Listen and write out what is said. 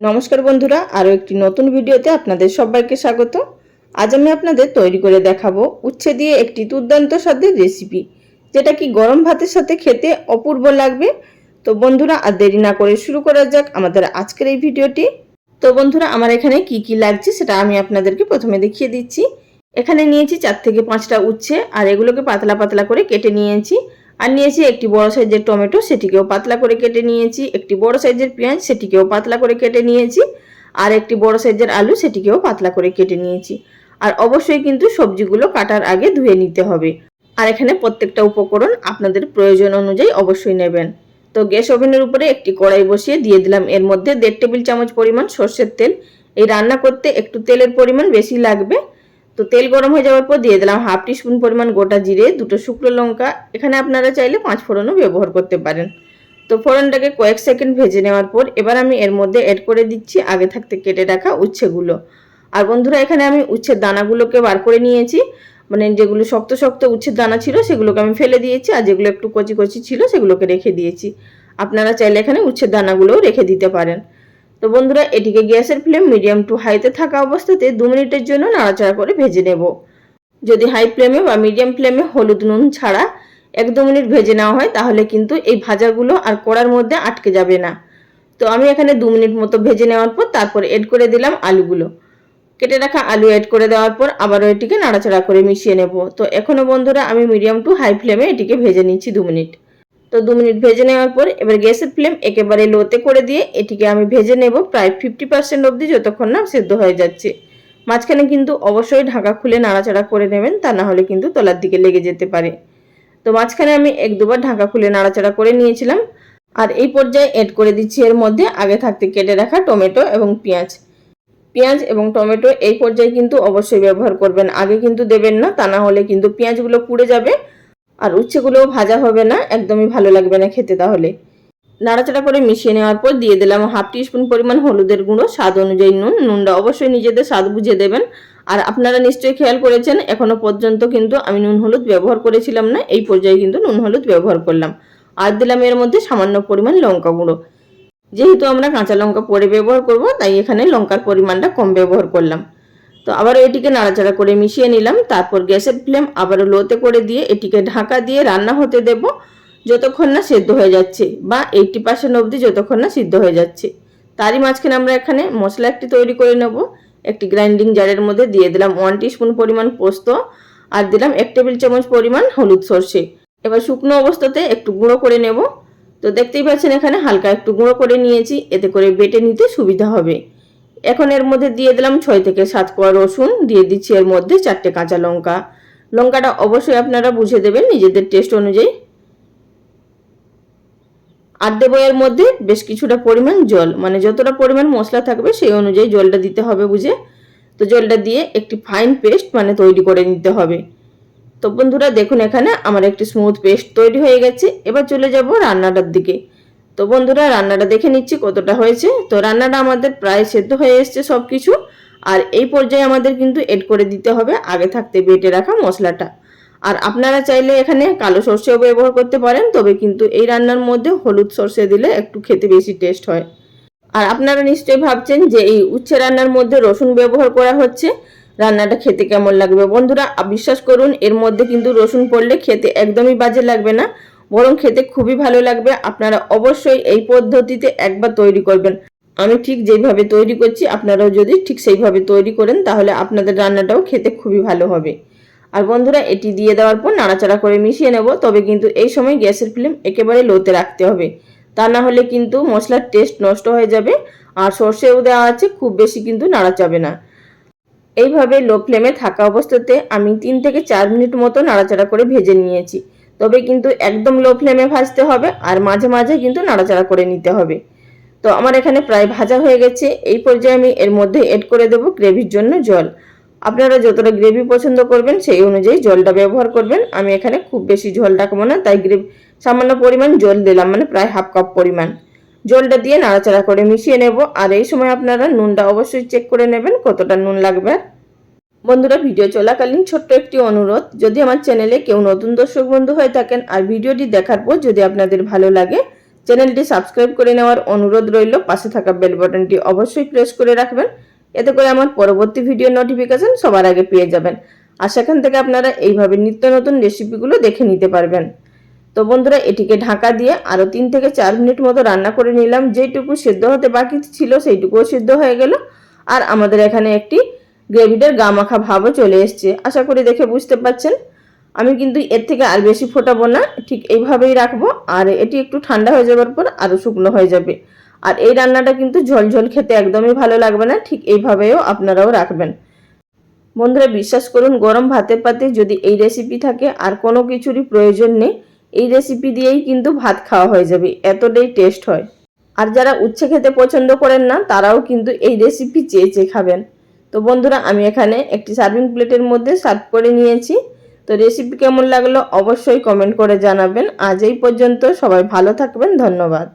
নমস্কার বন্ধুরা, আরও একটি নতুন ভিডিওতে আপনাদের সবাইকে স্বাগত। আজ আমি আপনাদের তৈরি করে দেখাবো উচ্ছে দিয়ে একটি দুর্দান্ত স্বাদের রেসিপি যেটা কি গরম ভাতের সাথে খেতে অপূর্ব লাগবে। তো বন্ধুরা, আর দেরি না করে শুরু করা যাক আমাদের আজকের এই ভিডিওটি। তো বন্ধুরা, আমার এখানে কি কি লাগছে সেটা আমি আপনাদেরকে প্রথমে দেখিয়ে দিচ্ছি। এখানে নিয়েছি চার থেকে পাঁচটা উচ্ছে, আর এগুলোকে পাতলা পাতলা করে কেটে নিয়েছি। আর নিয়েছি একটি বড় সাইজের টমেটো, সেটিকেও পাতলা করে কেটে নিয়েছি। একটি বড় সাইজের পেঁয়াজ, সেটিকেও পাতলা করে কেটে নিয়েছি। আর একটি বড় সাইজের আলু, সেটিকেও পাতলা করে কেটে নিয়েছি। আর অবশ্যই কিন্তু সবজিগুলো কাটার আগে ধুয়ে নিতে হবে। আর এখানে প্রত্যেকটা উপকরণ আপনাদের প্রয়োজন অনুযায়ী অবশ্যই নেবেন। তো গ্যাস ওভেনের উপরে একটি কড়াই বসিয়ে দিয়ে দিলাম। এর মধ্যে দেড় টেবিল চামচ পরিমাণ সর্ষের তেল। এই রান্না করতে একটু তেলের পরিমাণ বেশি লাগবে। তো তেল গরম হয়ে যাওয়ার পর দিয়ে দিলাম হাফ টিস্পুন পরিমাণ গোটা জিরে, দুটো শুকনো লঙ্কা। এখানে আপনারা চাইলে পাঁচ ফোড়নও ব্যবহার করতে পারেন। তো ফোড়নটাকে কয়েক সেকেন্ড ভেজে নেওয়ার পর এবার আমি এর মধ্যে অ্যাড করে দিচ্ছি আগে থাকতে কেটে রাখা উচ্ছেগুলো। আর বন্ধুরা, এখানে আমি উচ্ছের দানাগুলোকে বার করে নিয়েছি। মানে যেগুলো শক্ত শক্ত উচ্ছের দানা ছিল, সেগুলোকে আমি ফেলে দিয়েছি। আর যেগুলো একটু কচি কচি ছিল, সেগুলোকে রেখে দিয়েছি। আপনারা চাইলে এখানে উচ্ছের দানাগুলোও রেখে দিতে পারেন। তো বন্ধুরা এটিকে গ্যাসের ফ্লেম মিডিয়াম টু হাইতে থাকা অবস্থাতে দু মিনিটের জন্য নাড়াচাড়া করে ভেজে নেব। যদি হাই ফ্লেমে বা মিডিয়াম ফ্লেমে হলুদ নুন ছাড়া এক দু মিনিট ভেজে নেওয়া হয়, তাহলে কিন্তু এই ভাজাগুলো আর কড়ার মধ্যে আটকে যাবে না। তো আমি এখানে দু মিনিট মতো ভেজে নেওয়ার পর তারপর এড করে দিলাম আলুগুলো। কেটে রাখা আলু এড করে দেওয়ার পর আবারও এটিকে নাড়াচাড়া করে মিশিয়ে নেব। তো এখনও বন্ধুরা, আমি মিডিয়াম টু হাই ফ্লেমে এটিকে ভেজে নিচ্ছি দু মিনিট। তো দু মিনিট ভেজে নেওয়ার পর এবার গ্যাসের ফ্লেম একেবারে লোতে করে দিয়ে এটিকে আমি ভেজে নেব প্রায় ফিফটি পার্সেন্ট অবধি যতক্ষণ না সেদ্ধ হয়ে যাচ্ছে। মাঝখানে কিন্তু অবশ্যই ঢাকা খুলে নাড়াচাড়া করে নেবেন, তা না হলে কিন্তু তলার দিকে লেগে যেতে পারে। তো মাঝখানে আমি এক দুবার ঢাকা খুলে নাড়াচাড়া করে নিয়েছিলাম। আর এই পর্যায়ে এড করে দিচ্ছি এর মধ্যে আগে থাকতে কেটে রাখা টমেটো এবং পেঁয়াজ। পেঁয়াজ এবং টমেটো এই পর্যায়ে কিন্তু অবশ্যই ব্যবহার করবেন। আগে কিন্তু দেবেন না, তা না হলে কিন্তু পেঁয়াজগুলো পুড়ে যাবে। আর উচ্ছেগুলোও ভাজা হবে না, একদমই ভালো লাগবে না খেতে তাহলে। নাড়াচাড়া করে মিশিয়ে নেওয়ার পর দিয়ে দিলাম হাফ টিস্পুন পরিমাণ হলুদের গুঁড়ো, স্বাদ অনুযায়ী নুন, নুনটা অবশ্যই নিজেদের স্বাদ বুঝে দেবেন। আর আপনারা নিশ্চয়ই খেয়াল করেছেন, এখনও পর্যন্ত কিন্তু আমি নুন হলুদ ব্যবহার করেছিলাম না, এই পর্যায়ে কিন্তু নুন হলুদ ব্যবহার করলাম। আর দিলাম এর মধ্যে সামান্য পরিমাণ লঙ্কা গুঁড়ো। যেহেতু আমরা কাঁচা লঙ্কা পরে ব্যবহার করব, তাই এখানে লঙ্কার পরিমাণটা কম ব্যবহার করলাম। তো আবারও এটিকে নাড়াচাড়া করে মিশিয়ে নিলাম। তারপর গ্যাসের ফ্লেম আবারও লোতে করে দিয়ে এটিকে ঢাকা দিয়ে রান্না হতে দেব যতক্ষণ না সেদ্ধ হয়ে যাচ্ছে বা এইটটি পার্সেন্ট অবধি যতক্ষণ না সিদ্ধ হয়ে যাচ্ছে। তারই মাঝখানে আমরা এখানে মশলা একটি তৈরি করে নেব। একটি গ্রাইন্ডিং জারের মধ্যে দিয়ে দিলাম ওয়ান টিস্পুন পরিমাণ পোস্ত আর দিলাম এক টেবিল চামচ পরিমাণ হলুদ সর্ষে। এবার শুকনো অবস্থাতে একটু গুঁড়ো করে নেব। তো দেখতেই পাচ্ছেন এখানে হালকা একটু গুঁড়ো করে নিয়েছি। এতে করে বেটে নিতে সুবিধা হবে। এখন এর মধ্যে দিয়ে দিলাম ছয় থেকে সাত কোয়া রসুন, দিয়ে দিচ্ছি এর মধ্যে চারটে কাঁচা লঙ্কা। লঙ্কাটা অবশ্যই আপনারা বুঝে দেবেন নিজেদের টেস্ট অনুযায়ী। আর দেবো এর মধ্যে বেশ কিছুটা পরিমাণ জল মানে যতটা পরিমাণ মশলা থাকবে সেই অনুযায়ী জলটা দিতে হবে বুঝে। তো জলটা দিয়ে একটি ফাইন পেস্ট মানে তৈরি করে নিতে হবে। তো বন্ধুরা দেখুন এখানে আমার একটি স্মুথ পেস্ট তৈরি হয়ে গেছে। এবার চলে যাব রান্নাটার দিকে। তো বন্ধুরা, রান্নাটা দেখে নিচ্ছি কতটা হয়েছে। তো রান্নাটা আমাদের প্রায় সেদ্ধ হয়ে এসছে সব কিছু আর এই পর্যায়ে আমাদের কিন্তু এড করে দিতে হবে আগে থাকতে বেটে রাখা মশলাটা। আর আপনারা চাইলে এখানে কালো সর্ষেও ব্যবহার করতে পারেন, তবে কিন্তু এই রান্নার মধ্যে হলুদ সর্ষে দিলে একটু খেতে বেশি টেস্ট হয়। আর আপনারা নিশ্চয়ই ভাবছেন যে এই উচ্ছে রান্নার মধ্যে রসুন ব্যবহার করা হচ্ছে। রান্নাটা খেতে কেমন লাগবে বন্ধুরা বিশ্বাস করুন, এর মধ্যে কিন্তু রসুন পড়লে খেতে একদমই বাজে লাগবে না। বরং খেতে খুবই ভালো লাগবে। আপনারা অবশ্যই এই পদ্ধতিতে একবার তৈরি করবেন। আমি ঠিক যেইভাবে তৈরি করছি, আপনারাও যদি ঠিক সেইভাবে তৈরি করেন, তাহলে আপনাদের রান্নাটাও খেতে খুবই ভালো হবে। আর বন্ধুরা, এটি দিয়ে দেওয়ার পর নাড়াচাড়া করে মিশিয়ে নেব, তবে কিন্তু এই সময় গ্যাসের ফ্লেম একেবারে লোতে রাখতে হবে। তা না হলে কিন্তু মশলার টেস্ট নষ্ট হয়ে যাবে, আর সর্ষেও দেওয়া আছে, খুব বেশি কিন্তু নাড়া যাবে না। এইভাবে লো ফ্লেমে থাকা অবস্থাতে আমি তিন থেকে চার মিনিট মতো নাড়াচাড়া করে ভেজে নিয়েছি। তবে কিন্তু একদম লো ফ্লেমে ভাজতে হবে আর মাঝে মাঝে কিন্তু নাড়াচাড়া করে নিতে হবে। তো আমার এখানে প্রায় ভাজা হয়ে গেছে। এই পর্যায়ে আমি এর মধ্যে এড করে দেবো গ্রেভির জন্য জল। আপনারা যতটা গ্রেভি পছন্দ করবেন সেই অনুযায়ী জলটা ব্যবহার করবেন। আমি এখানে খুব বেশি ঝোল রাখব না, তাই গ্রেভি সামান্য পরিমাণ জল দিলাম মানে প্রায় হাফ কাপ পরিমাণ। জলটা দিয়ে নাড়াচাড়া করে মিশিয়ে নেব। আর এই সময় আপনারা নুনটা অবশ্যই চেক করে নেবেন কতটা নুন লাগবে। বন্ধুরা, ভিডিও চলাকালীন ছোট্ট একটি অনুরোধ। যদি আমার চ্যানেলে কেউ নতুন দর্শক বন্ধু হয়ে থাকেন আর ভিডিওটি দেখার পর যদি আপনাদের ভালো লাগে, চ্যানেলটি সাবস্ক্রাইব করে নেওয়ার অনুরোধ রইল। পাশে থাকা বেল বাটনটি অবশ্যই প্রেস করে রাখবেন। এতে করে আমার পরবর্তী ভিডিও নোটিফিকেশন সবার আগে পেয়ে যাবেন। আর সেখান থেকে আপনারা এইভাবে নিত্য নতুন রেসিপিগুলো দেখে নিতে পারবেন। তো বন্ধুরা, এটিকে ঢাকা দিয়ে আরও তিন থেকে চার মিনিট মতো রান্না করে নিলাম। যেইটুকু সেদ্ধ হতে বাকি ছিল সেইটুকুও সেদ্ধ হয়ে গেল। আর আমাদের এখানে একটি গ্রেভিটার গা মাখা ভাবও চলে এসছে। আশা করি দেখে বুঝতে পারছেন। আমি কিন্তু এর থেকে আর বেশি ফোটাবো না। ঠিক এইভাবেই রাখব। আর এটি একটু ঠান্ডা হয়ে যাবার পর আরও শুকনো হয়ে যাবে। আর এই রান্নাটা কিন্তু ঝোল ঝোল খেতে একদমই ভালো লাগবে না। ঠিক এইভাবেও আপনারাও রাখবেন। বন্ধুরা, বিশ্বাস করুন, গরম ভাতের পাতে যদি এই রেসিপি থাকে, আর কোনো কিছুরই প্রয়োজন নেই, এই রেসিপি দিয়েই কিন্তু ভাত খাওয়া হয়ে যাবে। এতটাই টেস্ট হয়। আর যারা উচ্ছে খেতে পছন্দ করেন না, তারাও কিন্তু এই রেসিপি চেয়ে চেয়ে খাবেন। তো বন্ধুরা, আমি এখানে একটি সার্ভিং প্লেটের মধ্যে সার্ভ করে নিয়েছি। তো রেসিপি কেমন লাগল অবশ্যই কমেন্ট করে জানাবেন। আজ এই পর্যন্ত সবাই ভালো থাকবেন। ধন্যবাদ।